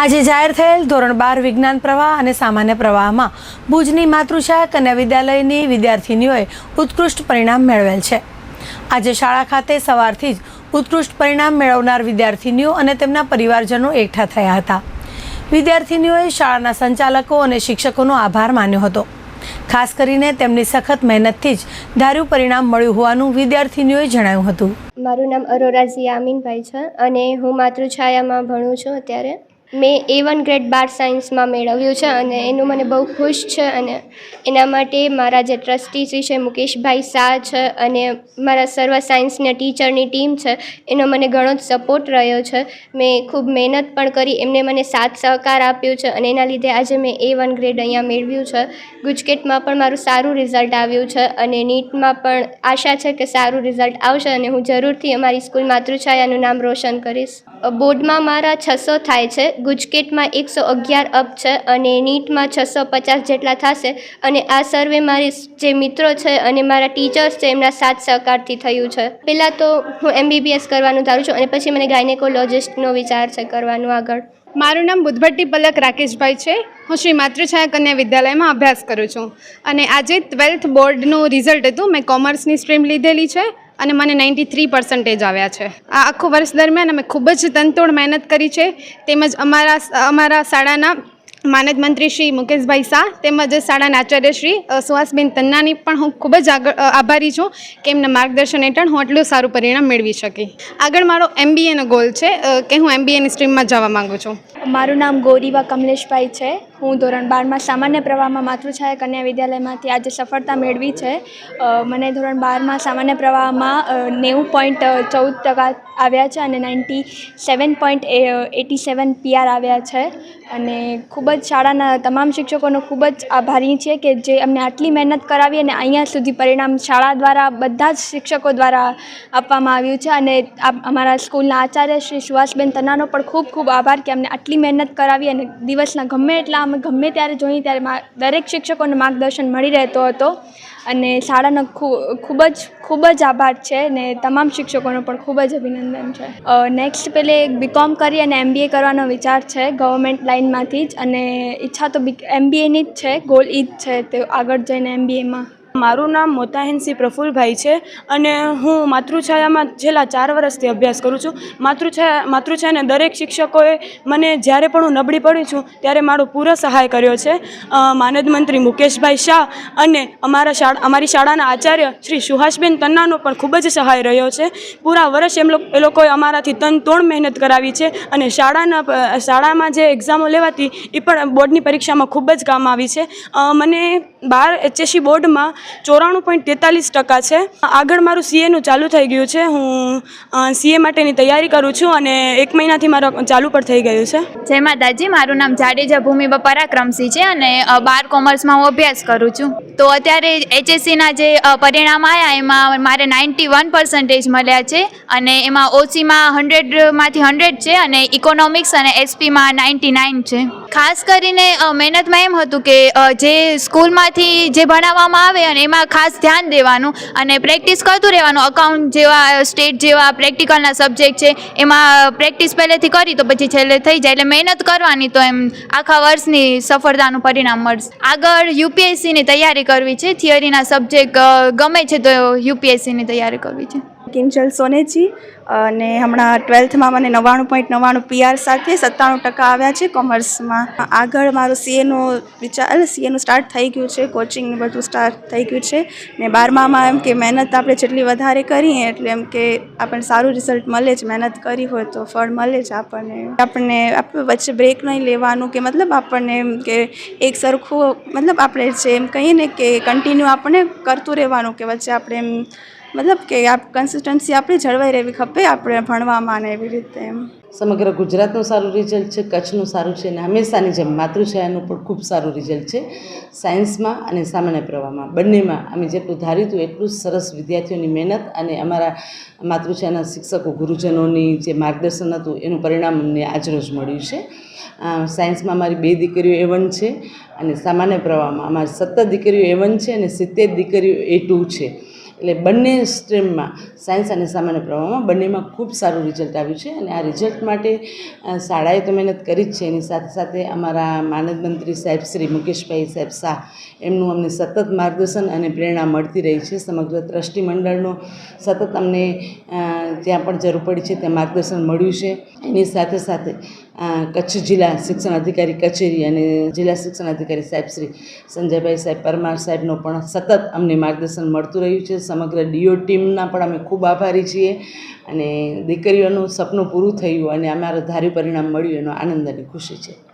આજે જાહેર થયેલ ધોરણ બાર વિજ્ઞાન પ્રવાહ અને સામાન્ય પ્રવાહમાં ભુજની માતૃશાળા કન્યા વિદ્યાલયની વિદ્યાર્થીનીઓએ ઉત્કૃષ્ટ પરિણામ મેળવેલ છે. આજે શાળા ખાતે સવારથી જ ઉત્કૃષ્ટ પરિણામ મેળવનાર વિદ્યાર્થીનીઓ અને તેમના પરિવારજનો એકઠા થયા હતા. વિદ્યાર્થીનીઓએ શાળાના સંચાલકો અને શિક્ષકોનો આભાર માન્યો હતો. ખાસ કરીને તેમની સખત મહેનતથી જ ધાર્યું પરિણામ મળ્યું હોવાનું વિદ્યાર્થીનીઓએ જણાવ્યું હતું. મારું નામ અરોરા અમીનભાઈ છે અને હું માતૃછાયામાં ભણું છું અત્યારે. મેં એ વન ગ્રેડ બાર સાયન્સમાં મેળવ્યું છે અને એનું મને બહુ ખુશ છે અને એના માટે મારા જે ટ્રસ્ટી છે, મુકેશભાઈ શાહ છે અને મારા સર્વ સાયન્સના ટીચરની ટીમ છે, એનો મને ઘણો જ સપોર્ટ રહ્યો છે. મેં ખૂબ મહેનત પણ કરી, એમને મને સાથ સહકાર આપ્યો છે અને એના લીધે આજે મેં એ વન ગ્રેડ અહીંયા મેળવ્યું છે. ગુજકેટમાં પણ મારું સારું રિઝલ્ટ આવ્યું છે અને નીટમાં પણ આશા છે કે સારું રિઝલ્ટ આવશે અને હું જરૂરથી અમારી સ્કૂલ માતૃછાયાનું નામ રોશન કરીશ. બોર્ડમાં મારા છસો થાય છે. ગુજકેટમાં એકસો અગિયાર અપ છે અને નીટમાં છસો પચાસ જેટલા થશે. અને આ સર્વે મારી જે મિત્રો છે અને મારા ટીચર્સ છે, એમના સાથ સહકારથી થયું છે. પહેલાં તો હું એમબીબીએસ કરવાનું ધારું છું અને પછી મને ગાયનેકોલોજિસ્ટનો વિચાર છે કરવાનું આગળ. મારું નામ બુધભટ્ટી પલક રાકેશભાઈ છે. હું શ્રી માતૃછાયા કન્યા વિદ્યાલયમાં અભ્યાસ કરું છું. અને આજે ટ્વેલ્થ બોર્ડનું રિઝલ્ટ હતું. મેં કોમર્સની સ્ટ્રીમ લીધેલી છે. અને મને નાઇન્ટી થ્રી પર્સન્ટેજ આવ્યા છે. આ આખું વર્ષ દરમિયાન અમે ખૂબ જ તનતોડ મહેનત કરી છે. તેમજ અમારા અમારા શાળાના માનદ મંત્રી શ્રી મુકેશભાઈ શાહ તેમજ શાળાના આચાર્ય શ્રી સુહાસબેન તન્નાની પણ હું ખૂબ જ આગળ આભારી છું કે એમના માર્ગદર્શન હેઠળ હું આટલું સારું પરિણામ મેળવી શકી. આગળ મારો એમબીએનો ગોલ છે કે હું એમબીએની સ્ટ્રીમમાં જવા માગું છું. મારું નામ ગોરીવા કમલેશભાઈ છે. હું ધોરણ બારમાં સામાન્ય પ્રવાહમાં માતૃછાયા કન્યા વિદ્યાલયમાંથી આજે સફળતા મેળવી છે. મને ધોરણ બારમાં સામાન્ય પ્રવાહમાં નેવું પોઈન્ટ ચૌદ ટકા આવ્યા છે અને ninety seven point eighty seven PR આવ્યા છે. અને ખૂબ જ શાળાના તમામ શિક્ષકોનો ખૂબ જ આભારી છે કે જે અમને આટલી મહેનત કરાવી અને અહીંયા સુધી પરિણામ શાળા દ્વારા બધા જ શિક્ષકો દ્વારા આપવામાં આવ્યું છે. અને અમારા સ્કૂલના આચાર્ય શ્રી સુહાસબેન તનાનો પણ ખૂબ ખૂબ આભાર કે અમને આટલી મહેનત કરાવી અને દિવસના ગમે એટલા અમે ગમે ત્યારે જોઈએ ત્યારે દરેક શિક્ષકોને માર્ગદર્શન મળી રહેતો હતો અને શાળાનો ખૂબ જ ખૂબ જ આભાર છે ને તમામ શિક્ષકોનો પણ ખૂબ જ અભિનંદન છે. નેક્સ્ટ પેલે બીકોમ કરી અને એમબીએ કરવાનો વિચાર છે ગવર્મેન્ટ લાઇનમાંથી જ અને ઈચ્છા તો એમબીએની જ છે ગોલ ઈ જ છે તે આગળ જઈને એમબીએમાં મારું નામ મોતાહિનસિંહ પ્રફુલભાઈ છે અને હું માતૃછાયામાં છેલ્લા ચાર વર્ષથી અભ્યાસ કરું છું. માતૃછાયા, માતૃછાયાને દરેક શિક્ષકોએ મને જ્યારે પણ હું નબળી પડી છું ત્યારે મારો પૂરો સહાય કર્યો છે. માનદ મંત્રી મુકેશભાઈ શાહ અને અમારા શાળા, અમારી શાળાના આચાર્ય શ્રી સુહાસબેન તન્નાનો પણ ખૂબ જ સહાય રહ્યો છે. પૂરા વર્ષ એમ એ લોકોએ અમારાથી તન તોડ મહેનત કરાવી છે અને શાળાના શાળામાં જે એક્ઝામો લેવાતી એ પણ બોર્ડની પરીક્ષામાં ખૂબ જ કામ આવી છે. મને બાર એચએસસી બોર્ડમાં ચોરાણું પોઈન્ટ તેતાલીસ ટકા છે. આગળ મારું સીએનું ચાલુ થઈ ગયું છે. હું સીએ માટેની તૈયારી કરું છું અને એક મહિનાથી મારું ચાલુ પણ થઈ ગયું છે. જય માતાજી મારું નામ જાડેજા ભૂમિબા પરાક્રમસિંહ છે અને બાર કોમર્સમાં હું અભ્યાસ કરું છું. તો અત્યારે એચએસસીના જે પરિણામ આવ્યા એમાં મારે નાઇન્ટી વન પર્સન્ટેજ મળ્યા છે અને એમાં ઓસીમાં હંડ્રેડમાંથી હંડ્રેડ છે અને ઇકોનોમિક્સ અને એસપીમાં નાઇન્ટી નાઇન છે. ખાસ કરીને મહેનતમાં એમ હતું કે જે સ્કૂલમાંથી જે ભણાવવામાં આવે અને એમાં ખાસ ધ્યાન દેવાનું અને પ્રેક્ટિસ કરતું રહેવાનું. અકાઉન્ટ જેવા સ્ટેટ જેવા પ્રેક્ટિકલના સબ્જેક્ટ છે, એમાં પ્રેક્ટિસ પહેલેથી કરી તો પછી છેલ્લે થઈ જાય. એટલે મહેનત કરવાની તો એમ આખા વર્ષની સફળતાનું પરિણામ મળશે. આગળ યુપીએસસીની તૈયારી કરવી છે. થિયરીના સબ્જેક્ટ ગમે છે તો યુપીએસસીની તૈયારી કરવી છે. કિંજલ સોનેજી, અને હમણાં ટ્વેલ્થમાં મને નવ્વાણું પોઈન્ટ નવ્વાણું પીઆર સાથે સત્તાણું ટકા આવ્યા છે કોમર્સમાં. આગળ મારું સીએનું વિચાર સીએનું સ્ટાર્ટ થઈ ગયું છે કોચિંગ બધું સ્ટાર્ટ થઈ ગયું છે. ને બારમામાં એમ કે મહેનત આપણે જેટલી વધારે કરીએ, એટલે એમ કે આપણને સારું રિઝલ્ટ મળે જ. મહેનત કરી હોય તો ફળ મળે જ આપણને. આપણને આપણે વચ્ચે બ્રેક નહીં લેવાનું કે મતલબ આપણને એમ કે એક સરખું, મતલબ આપણે જે એમ કહીએ ને કે કન્ટિન્યુ આપણને કરતું રહેવાનું કે વચ્ચે આપણે એમ મતલબ કે આ કન્સિસ્ટન્સી આપણી જળવાઈ રહેવી ખપે, આપણે ભણવામાં ને એવી રીતે એમ. સમગ્ર ગુજરાતનું સારું રિઝલ્ટ છે, કચ્છનું સારું છે, અને હંમેશાની જેમ માતૃછાયાનું પણ ખૂબ સારું રિઝલ્ટ છે. સાયન્સમાં અને સામાન્ય પ્રવાહમાં. બંનેમાં અમે જેટલું ધાર્યું હતું, એટલું સરસ વિદ્યાર્થીઓની મહેનત અને અમારા માતૃછાયાના શિક્ષકો, ગુરુજનોની જે માર્ગદર્શન હતું, એનું પરિણામ અમને આજરોજ મળ્યું છે. સાયન્સમાં અમારી બે દીકરીઓ એ વન છે, અને સામાન્ય પ્રવાહમાં અમારી સત્તર દીકરીઓ એ વન છે, અને સિત્તેર દીકરીઓ એ ટુ છે. એટલે બંને સ્ટ્રીમમાં સાયન્સ અને સામાન્ય પ્રવાહમાં બંનેમાં ખૂબ સારું રિઝલ્ટ આવ્યું છે અને આ રિઝલ્ટ માટે શાળાએ તો મહેનત કરી જ છે. એની સાથે સાથે અમારા માનદ મંત્રી સાહેબ શ્રી મુકેશભાઈ સાહેબ શાહ, એમનું અમને સતત માર્ગદર્શન અને પ્રેરણા મળતી રહી છે. સમગ્ર ટ્રસ્ટી મંડળનો સતત અમને ત્યાં પણ જરૂર પડી છે ત્યાં માર્ગદર્શન મળ્યું છે. એની સાથે સાથે અ, કચ્છ જિલ્લા શિક્ષણ અધિકારી કચેરી અને જિલ્લા શિક્ષણ અધિકારી સાહેબ શ્રી સંજયભાઈ સાહેબ પરમાર સાહેબનો પણ સતત અમને માર્ગદર્શન મળતું રહ્યું છે. સમગ્ર ડીઓ ટીમના પણ અમે ખૂબ આભારી છીએ અને દીકરીઓનું સપનું પૂરું થયું અને અમારું ધાર્યું પરિણામ મળ્યું એનો આનંદ અને ખુશી છે.